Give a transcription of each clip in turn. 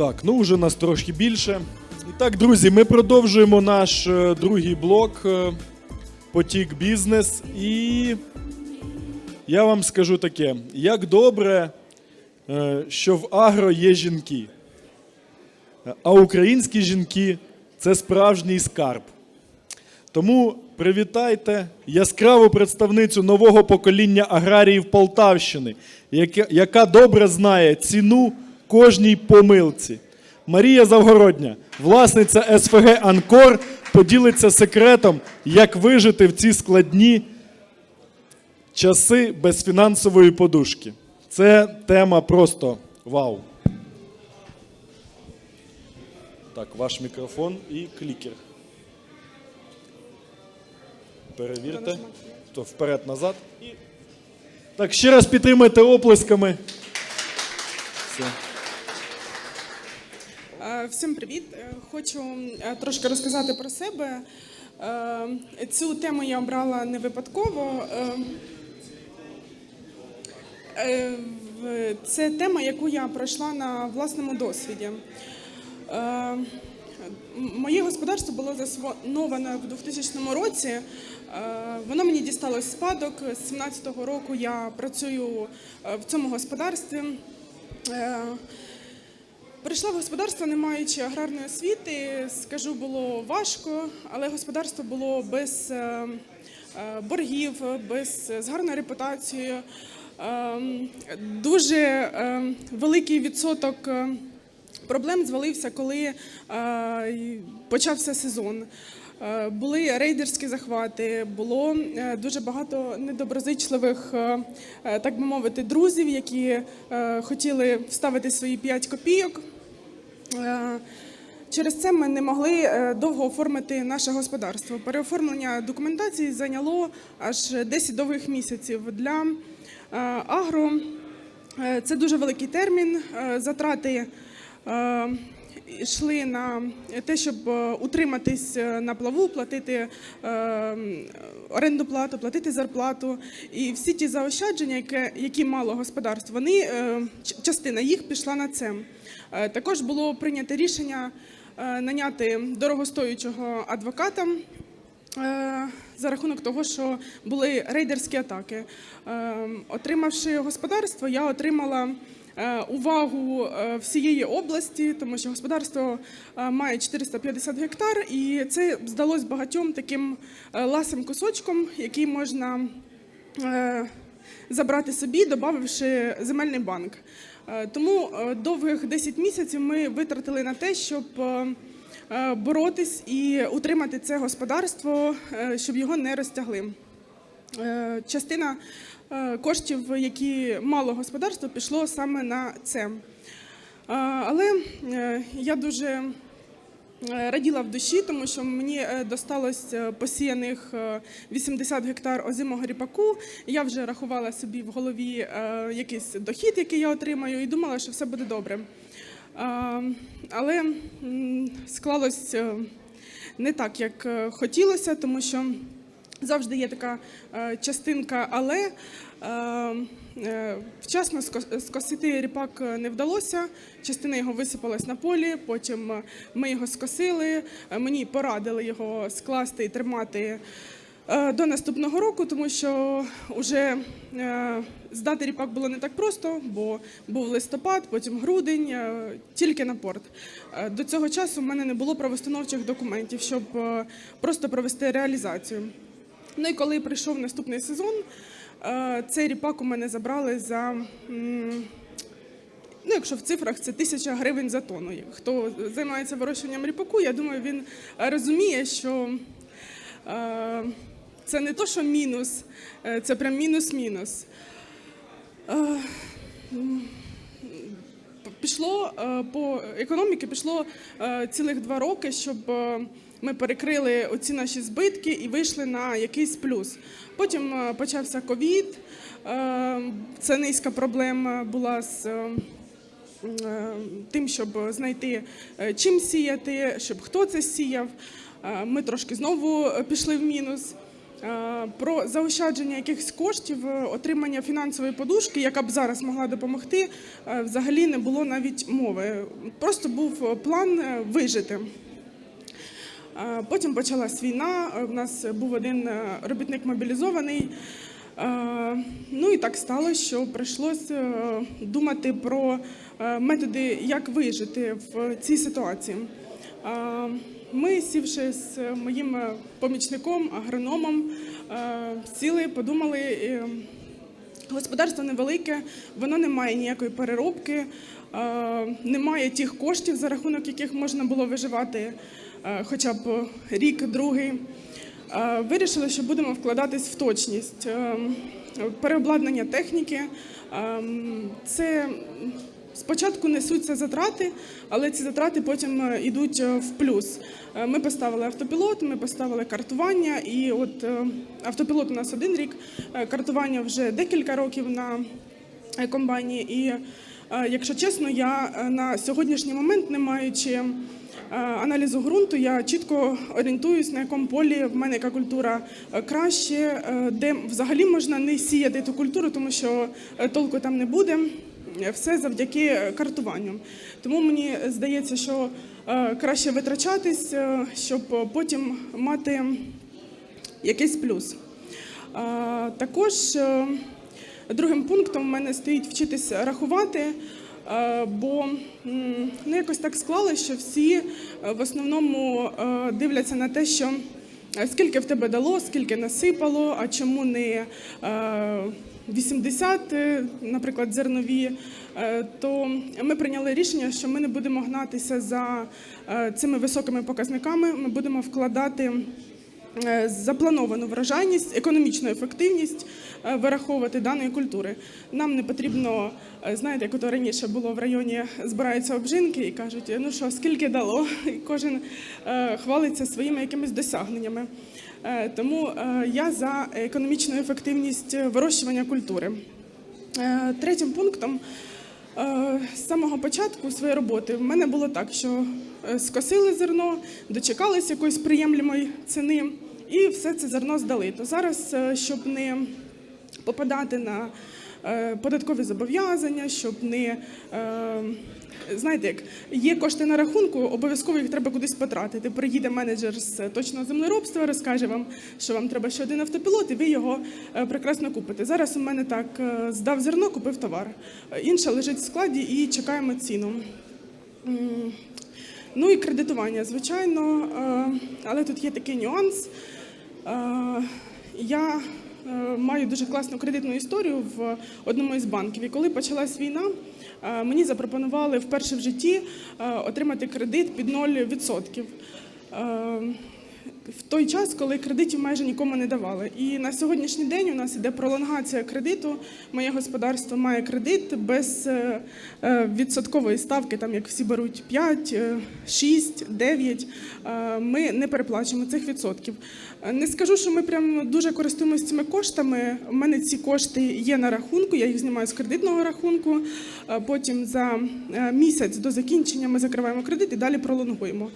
Так, ну вже нас трошки більше. І так, друзі, ми продовжуємо наш е, другий блок е, Потік бізнес. І я вам скажу таке: як добре, е, що в агро є жінки. А українські жінки це справжній скарб. Тому привітайте яскраву представницю нового покоління аграріїв Полтавщини, яка добре знає ціну кожній помилці. Марія Завгородня, власниця СФГ Анкор, поділиться секретом, як вижити в ці складні часи без фінансової подушки. Це тема просто вау. Так, ваш мікрофон і клікер. Перевірте. То вперед-назад. Так, ще раз підтримайте оплесками. Все. Е, Всім привіт! Е, Хочу е, трошки розказати про себе. Цю тему я обрала не випадково. Це тема, яку я пройшла на власному досвіді. Моє господарство було засноване в 2000 році. Воно мені дісталось спадок. З 17-го року я працюю в цьому господарстві. Е, Прийшла в господарство, не маючи аграрної освіти. Скажу, було важко, але господарство було без е, е, боргів, без з гарною репутацією. Е, Дуже е, великий відсоток е, проблем звалився, коли е, почався сезон. Е, Були рейдерські захвати, було е, дуже багато недоброзичливих, е, так би мовити, друзів, які хотіли вставити свої 5 копійок. Через це ми не могли довго оформити наше господарство. Переоформлення документації зайняло аж 10 довгих місяців. Для агро це дуже великий термін. Затрати йшли на те, щоб е, утриматись е, на плаву, платити е, оренду плату, платити зарплату. І всі ті заощадження, які мало господарство, вони частина їх пішла на це. Також було прийнято рішення наняти дорогостоючого адвоката. За рахунок того, що були рейдерські атаки. Отримавши господарство, я отримала увагу е, всієї області, тому що господарство е, має 450 гектар, і це здалось багатьом таким е, ласим кусочком, який можна е, забрати собі, додавши земельний банк. Е, Тому е, довгих 10 місяців ми витратили на те, щоб е, е, боротись і утримати це господарство, е, щоб його не розтягли. Е, Частина е, коштів, які мало господарство, пішло саме на це. Е, Але е, я дуже е, раділа в душі, тому що мені е, досталось е, посіяних е, 80 гектар озимого ріпаку. Я вже рахувала собі в голові е, якийсь дохід, який я отримаю, і думала, що все буде добре. Е, Але склалось е, не так, як е, хотілося, тому що завжди є така е, частинка, але е, е, вчасно ско- скосити ріпак не вдалося. Частина його висипалась на полі, потім ми його скосили. Мені порадили його скласти і тримати. До наступного року, тому що вже здати ріпак було не так просто, бо був листопад, потім грудень, тільки на порт. До цього часу в мене не було правоустановчих документів, щоб просто провести реалізацію. Ну і коли прийшов наступний сезон, е, цей ріпак у мене забрали за. Ну, якщо в цифрах це тисяча гривень за тонну. Хто займається вирощуванням ріпаку, я думаю, він розуміє, що е, це не то, що мінус, е, це прям мінус-мінус. Е, Пішло е, по економіки, пішло е, цілих два роки, щоб е, ми перекрили оці наші збитки і вийшли на якийсь плюс. Потім е, почався ковід. е, Це низька проблема була з е, тим, щоб знайти чим сіяти, щоб хто це сіяв. Ми трошки знову пішли в мінус. про заощадження якихось коштів, отримання фінансової подушки, яка б зараз могла допомогти, взагалі не було навіть мови. Просто був план вижити. Е, Потім почалась війна. У нас був один е, робітник мобілізований. Е, Ну і так сталося, що прийшлося е, думати про е, методи, як вижити в цій ситуації. Е, Ми, сівши з моїм е, помічником, агрономом, е, сіли, подумали. е, Господарство невелике, воно не має ніякої переробки, е, немає тих коштів, за рахунок яких можна було виживати е, хоча б рік, другий. Е, Вирішили, що будемо вкладатись в точність. Е, Переобладнання техніки. е, Це спочатку несуться затрати, але ці затрати потім е, йдуть е, в плюс. Е, Ми поставили автопілот, ми поставили картування, і от е, автопілот у нас один рік, е, картування вже декілька років на е, комбайні. І е, якщо чесно, я е, на сьогоднішній момент, не маючи е, аналізу ґрунту, я чітко орієнтуюсь, на якому полі в мене яка культура е, краще, е, де взагалі можна не сіяти ту культуру, тому що е, толку там не буде. Е, Все завдяки е, картуванню. Тому мені здається, що е, краще витрачатись, е, щоб потім мати якийсь плюс. Також е, другим пунктом в мене стоїть вчитися рахувати, е, бо м, ну, якось так склалося, що всі е, в основному е, дивляться на те, що е, скільки в тебе дало, скільки насипало, а чому не е, 80, е, наприклад, зернові, е, то ми прийняли рішення, що ми не будемо гнатися за е, цими високими показниками. Ми будемо вкладати е, заплановану врожайність, економічну ефективність е, вираховувати даної культури. Нам не потрібно, е, знаєте, як ото раніше було в районі, збираються обжинки і кажуть, ну що, скільки дало, і кожен е, хвалиться своїми якимись досягненнями. Е, Тому е, я за економічну ефективність вирощування культури. Е, Третім пунктом е, з самого початку своєї роботи в мене було так, що е, скосили зерно, дочекались якоїсь приємлемої ціни і все це зерно здали. То зараз, е, щоб не попадати на е, податкові зобов'язання, щоб не е, знаєте, як є кошти на рахунку, обов'язково їх треба кудись потратити. Приїде менеджер з точного землеробства, розкаже вам, що вам треба ще один автопілот, і ви його е, прекрасно купите. Зараз у мене так е, здав зерно, купив товар. Е, Інше лежить в складі і чекаємо ціну. Ну і кредитування, звичайно, е, але тут є такий нюанс. Е, Я е, маю дуже класну кредитну історію в одному із банків. І коли почалась війна, е, мені запропонували вперше в житті е, отримати кредит під 0%. В той час, коли кредитів майже нікому не давали. І на сьогоднішній день у нас іде пролонгація кредиту. Моє господарство має кредит без е, е, відсоткової ставки, там як всі беруть 5, е, 6, 9. Е, Ми не переплачуємо цих відсотків. Е, Не скажу, що ми прям дуже користуємося цими коштами. У мене ці кошти є на рахунку, я їх знімаю з кредитного рахунку. Потім за місяць до закінчення ми закриваємо кредит і далі пролонгуємо.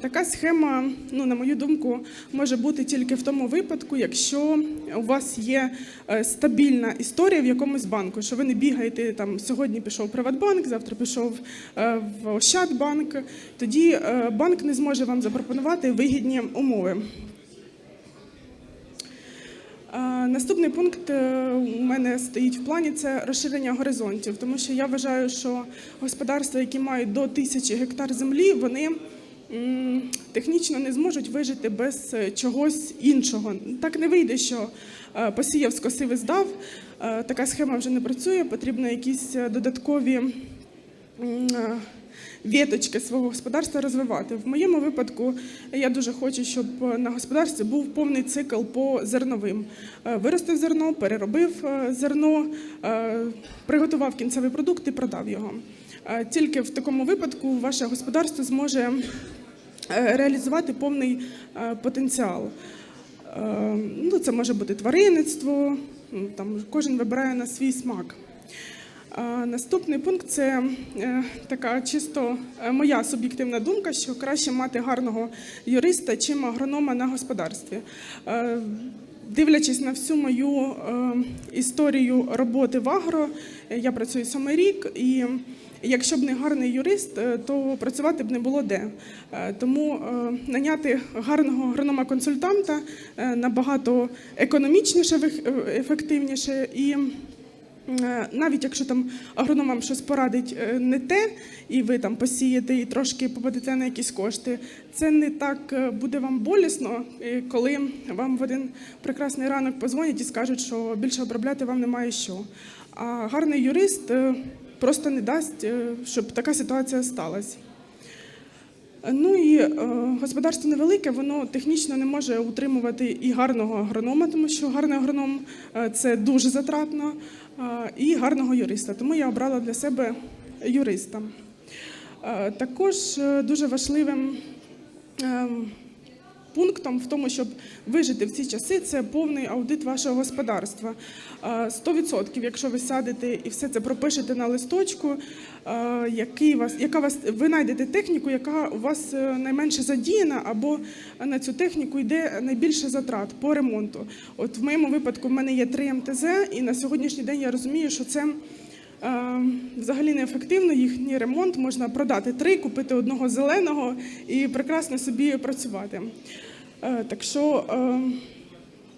Така схема, ну на мою думку, може бути тільки в тому випадку, якщо у вас є е, стабільна історія в якомусь банку, що ви не бігаєте там сьогодні пішов Приватбанк, завтра пішов е, в Ощадбанк. Тоді е, банк не зможе вам запропонувати вигідні умови. Наступний пункт у мене стоїть в плані це розширення горизонтів, тому що я вважаю, що господарства, які мають до тисячі гектар землі, вони технічно не зможуть вижити без е, чогось іншого. Так не вийде, що е, посіяв, скосив і здав. Е, Така схема вже не працює. Потрібно якісь додаткові віточки свого господарства розвивати. В моєму випадку я дуже хочу, щоб на господарстві був повний цикл по зерновим. Виростив зерно, переробив зерно, приготував кінцевий продукт і продав його. Тільки в такому випадку ваше господарство зможе реалізувати повний е, потенціал. Е, Ну, це може бути тваринництво, там кожен вибирає на свій смак. Наступний пункт це е, така чисто е, моя суб'єктивна думка, що краще мати гарного юриста, чим агронома на господарстві. Дивлячись на всю мою е, історію роботи в агро, я працюю сьомий рік, і якщо б не гарний юрист, е, то працювати б не було де. Е, Тому е, наняти гарного агронома-консультанта е, набагато економічніше, ефективніше і. Е, Навіть якщо там агроном вам щось порадить е, не те, і ви там посієте і трошки попадете на якісь кошти, це не так е, буде вам болісно, коли вам в один прекрасний ранок позвонять і скажуть, що більше обробляти вам немає що. А гарний юрист просто не дасть, щоб така ситуація сталася. Ну і е, господарство невелике, воно технічно не може утримувати і гарного агронома, тому що гарний агроном е, це дуже затратно, е, і гарного юриста. Тому я обрала для себе юриста. Також дуже важливим ем, пунктом в тому, щоб вижити в ці часи, це повний аудит вашого господарства. Е, 100%, якщо ви сядете і все це пропишете на листочку, який вас, яка вас, ви знайдете техніку, яка у вас е, найменше задіяна, або на цю техніку йде найбільше затрат по ремонту. От в моєму випадку в мене є 3 МТЗ, і на сьогоднішній день я розумію, що це. Е, Взагалі неефективно їхній ремонт можна продати три, купити одного зеленого і прекрасно собі працювати. Е, Так що, е,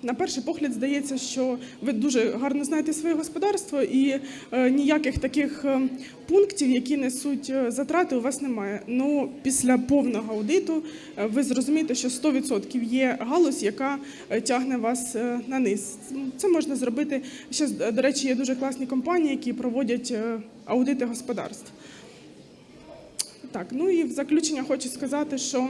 на перший погляд, здається, що ви дуже гарно знаєте своє господарство, і е, ніяких таких е, пунктів, які несуть е, затрати, у вас немає. Ну, після повного аудиту е, ви зрозумієте, що 100% є галузь, яка тягне вас на низ. Це можна зробити. Ще, до речі, є дуже класні компанії, які проводять аудити господарств. Так, ну і в заключення хочу сказати, що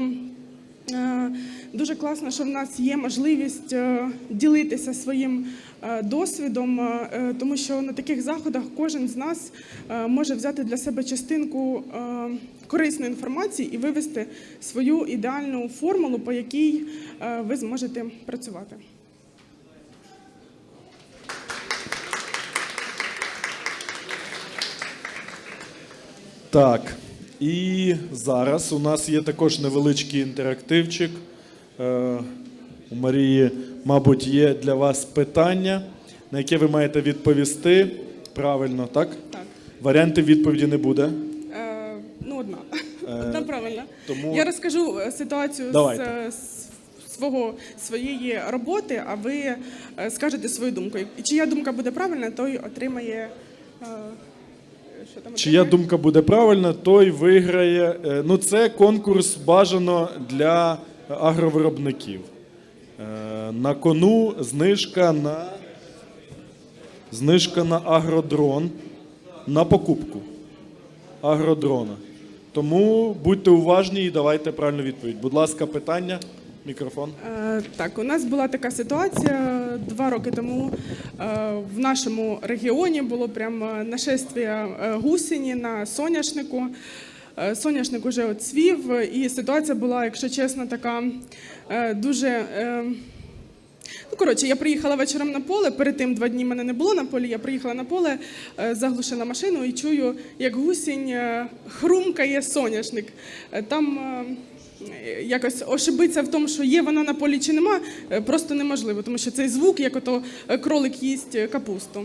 дуже класно, що в нас є можливість е, ділитися своїм е, досвідом, е, тому що на таких заходах кожен з нас е, може взяти для себе частинку е, корисної інформації і вивести свою ідеальну формулу, по якій е, ви зможете працювати. Так. І зараз у нас є також невеличкий інтерактивчик. Е, у Марії, мабуть, є для вас питання, на яке ви маєте відповісти. Правильно, так? Так. Варіантів відповіді не буде. Е, ну, одна. Одна правильно. тому- Я розкажу е, ситуацію з, Давайте. е, з свого, своєї роботи, а ви е, скажете свою думку. І чия думка буде правильна, той отримає. е, Що там Чия думка буде правильна, той виграє. Е, Ну, це конкурс бажано для агровиробників. Е, На кону знижка на знижка на агродрон на покупку агродрона. Тому будьте уважні і давайте правильну відповідь. Будь ласка, питання. Мікрофон. Е, Так, у нас була така ситуація два роки тому. е, В нашому регіоні було прямо е, гусені на соняшнику. Соняшник уже оцвів, і ситуація була, якщо чесно, така дуже. Ну, коротше, я приїхала вечором на поле. Перед тим два дні мене не було на полі. Я приїхала на поле, заглушила машину і чую, як гусінь хрумкає соняшник. Там якось ошибитися в тому, що є вона на полі чи нема, е, просто неможливо, тому що цей звук, як ото е, кролик їсть е, капусту.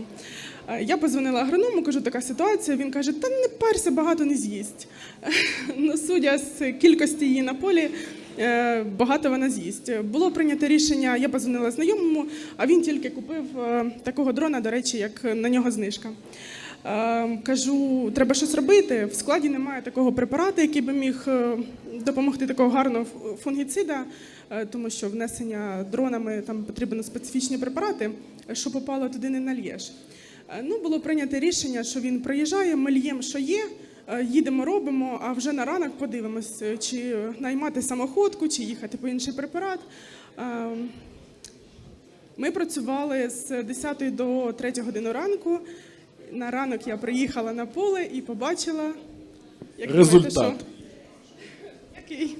Я позвонила агроному, кажу, така ситуація. Він каже: та не парся, багато не з'їсть. Ну, судя з кількості її на полі, багато вона з'їсть. Було прийнято рішення, я позвонила знайомому, а він тільки купив такого дрона, до речі, як на нього знижка. Е, Кажу, треба щось робити. В складі немає такого препарату, який би міг е, допомогти такого гарного фунгіцида, е, тому що внесення дронами там потрібні специфічні препарати, що попало туди не нальєш. Е, Ну, було прийнято рішення, що він приїжджає, ми льємо, що є, їдемо, робимо, а вже на ранок подивимось, чи наймати самоходку, чи їхати по інший препарат. Е, Ми працювали з 10 до 3 години ранку. На ранок я приїхала на поле і побачила як Результат. Який?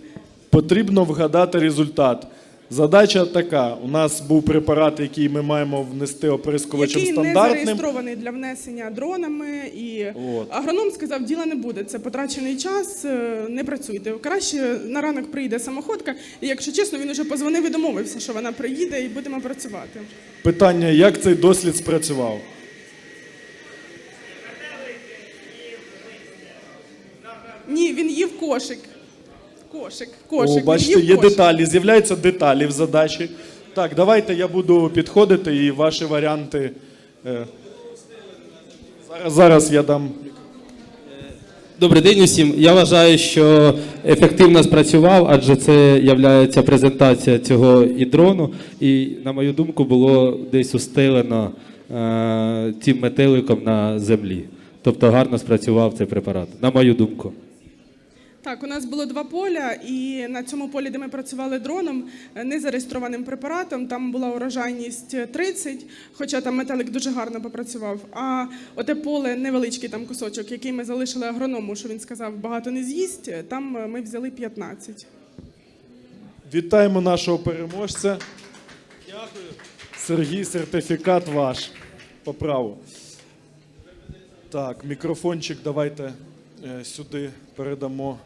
Потрібно вгадати результат. Задача така: у нас був препарат, який ми маємо внести оприскувачем який не зареєстрований для внесення дронами, і От. агроном сказав, діла не буде. Це потрачений час, е, не працюйте. Краще на ранок приїде самоходка, і якщо чесно, він уже позвонив і домовився, що вона приїде і будемо працювати. Питання, як цей дослід спрацював? Ні, він їв кошик. Кошик, кошик. О, він бачите, їв є кошик. деталі, з'являються деталі в задачі. Так, давайте я буду підходити і ваші варіанти. е, Зараз, зараз я дам. Добрий день усім. Я вважаю, що ефективно спрацював, адже це є презентація цього і дрону. І, на мою думку, було десь устелено е, цим метеликом на землі. Тобто гарно спрацював цей препарат, на мою думку. Так, у нас було два поля, і на цьому полі, де ми працювали дроном, е, незареєстрованим препаратом, там була урожайність 30, хоча там метелик дуже гарно попрацював. А оте поле, невеличкий там кусочок, який ми залишили агроному, що він сказав, багато не з'їсть, е, там е, ми взяли 15. Вітаємо нашого переможця. Дякую. Сергій, сертифікат ваш. По праву. Так, мікрофончик давайте сюди передамо